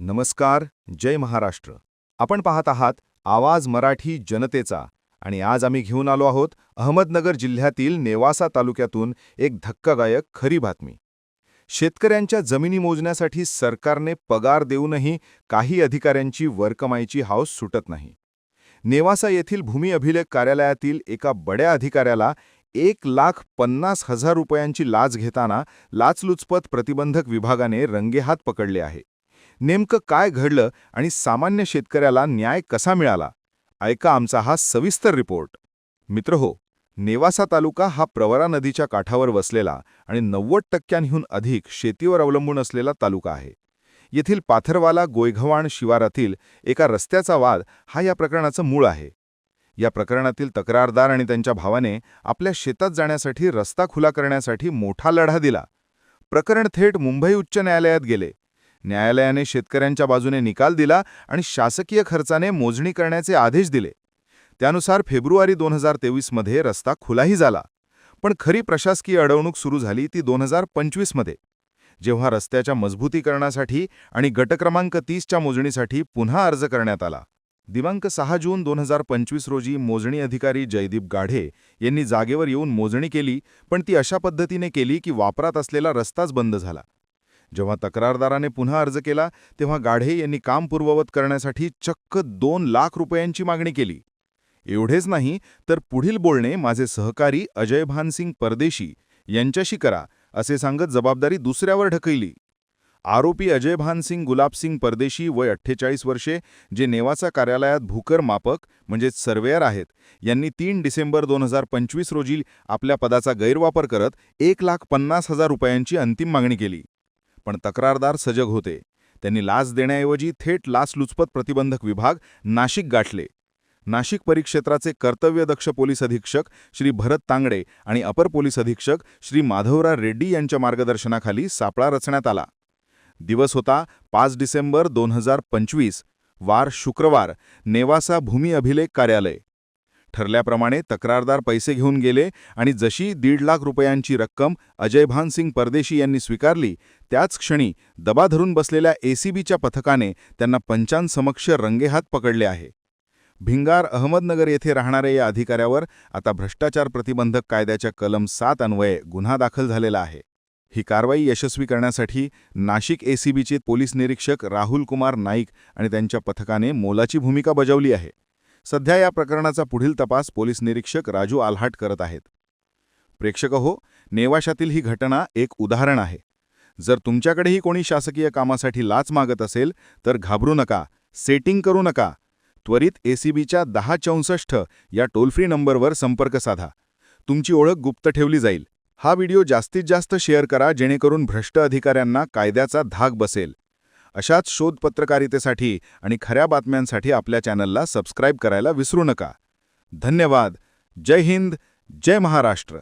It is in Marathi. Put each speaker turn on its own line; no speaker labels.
नमस्कार जय महाराष्ट्र. आपण पाहत आहात आवाज मराठी जनतेचा आणि आज आम्ही घेऊन आलो आहोत अहमदनगर जिल्ह्यातील नेवासा तालुक्यातून एक धक्कादायक खरी बातमी. शेतकऱ्यांच्या जमिनी मोजण्यासाठी सरकारने पगार देऊनही काही अधिकाऱ्यांची वरकमाईची हाऊस सुटत नाही. नेवासा येथील भूमी अभिलेख कार्यालयातील एका बड्या अधिकाऱ्याला एक लाख पन्नास हजार रुपयांची लाच घेताना लाचलुचपत प्रतिबंधक विभागाने रंगेहात पकडले आहे. नेमकं काय घडलं आणि सामान्य शेतकऱ्याला न्याय कसा मिळाला? ऐका आमचा हा सविस्तर रिपोर्ट. मित्र हो नेवासा तालुका हा प्रवरा नदीच्या काठावर वसलेला आणि नव्वद टक्क्यांहून अधिक शेतीवर अवलंबून असलेला तालुका आहे. येथील पाथरवाला गोयघवाण शिवारातील एका रस्त्याचा वाद हा या प्रकरणाचं मूळ आहे. या प्रकरणातील तक्रारदार आणि त्यांच्या भावाने आपल्या शेतात जाण्यासाठी रस्ता खुला करण्यासाठी मोठा लढा दिला. प्रकरण थेट मुंबई उच्च न्यायालयात गेले. न्यायालयाने शेतकऱ्यांच्या बाजूने निकाल दिला आणि शासकीय खर्चाने मोजणी करण्याचे आदेश दिले. त्यानुसार फेब्रुवारी दोन हजार तेवीसमध्ये रस्ता खुलाही झाला. पण खरी प्रशासकीय अडवणूक सुरू झाली ती दोन हजार पंचवीसमध्ये जेव्हा रस्त्याच्या मजबूतीकरणासाठी आणि गटक्रमांक तीसच्या मोजणीसाठी पुन्हा अर्ज करण्यात आला. दिनांक सहा जून दोन हजार पंचवीस रोजी मोजणी अधिकारी जयदीप गाढे यांनी जागेवर येऊन मोजणी केली पण ती अशा पद्धतीने केली की वापरात असलेला रस्ताच बंद झाला. जेव्हा तक्रारदाराने पुन्हा अर्ज केला तेव्हा गाढे यांनी काम पूर्ववत करण्यासाठी चक्क दोन लाख रुपयांची मागणी केली. एवढेच नाही तर पुढील बोलणे माझे सहकारी अजय भानसिंग परदेशी यांच्याशी करा असे सांगत जबाबदारी दुसऱ्यावर ढकलली. आरोपी अजय भानसिंग गुलाबसिंग परदेशी वय अठ्ठेचाळीस वर्षे जे नेवासा कार्यालयात भूकर मापक म्हणजेच सर्वेअर आहेत यांनी तीन डिसेंबर दोन हजार पंचवीस रोजी आपल्या पदाचा गैरवापर करत एक लाख पन्नास हजार रुपयांची अंतिम मागणी केली. पण तक्रारदार सजग होते. त्यांनी लाच देण्याऐवजी थेट लाचलुचपत प्रतिबंधक विभाग नाशिक गाठले. नाशिक परिक्षेत्राचे कर्तव्यदक्ष पोलीस अधीक्षक श्री भरत तांगडे आणि अपर पोलीस अधीक्षक श्री माधवराव रेड्डी यांच्या मार्गदर्शनाखाली सापळा रचण्यात आला. दिवस होता पाच डिसेंबर दोन हजार पंचवीस वार शुक्रवार नेवासा भूमी अभिलेख कार्यालय. ठरल्याप्रमाणे तक्रारदार पैसे घेऊन गेले आणि जशी दीड लाख रुपयांची रक्कम अजय भानसिंग परदेशी यांनी स्वीकारली त्याच क्षणी दबा धरून बसलेल्या एसीबीच्या पथकाने त्यांना पंचांसमक्ष रंगेहात पकडले आहे. भिंगार अहमदनगर येथे राहणाऱ्या या अधिकाऱ्यावर आता भ्रष्टाचार प्रतिबंधक कायद्याच्या कलम सात अन्वये गुन्हा दाखल झालेला आहे. ही कारवाई यशस्वी करण्यासाठी नाशिक एसीबीचे पोलीस निरीक्षक राहुल कुमार नाईक आणि त्यांच्या पथकाने मोलाची भूमिका बजावली आहे. सध्या या प्रकरणाचा पुढील तपास पोलीस निरीक्षक राजू आल्हाट करत आहेत. प्रेक्षक हो नेवाशातील ही घटना एक उदाहरण आहे. जर तुमच्याकडेही कोणी शासकीय कामासाठी लाच मागत असेल तर घाबरू नका सेटिंग करू नका. त्वरित एसीबीच्या दहा चौसष्ट या टोल फ्री नंबरवर संपर्क साधा. तुमची ओळख गुप्त ठेवली जाईल. हा व्हिडिओ जास्तीत जास्त शेअर करा जेणेकरून भ्रष्ट अधिकाऱ्यांना कायद्याचा धाक बसेल. अशाच शोध पत्रकारितेसाठी आणि खऱ्या बातम्यांसाठी आपल्या चॅनलला सबस्क्राईब करायला विसरू नका. धन्यवाद. जय हिंद. जय महाराष्ट्र.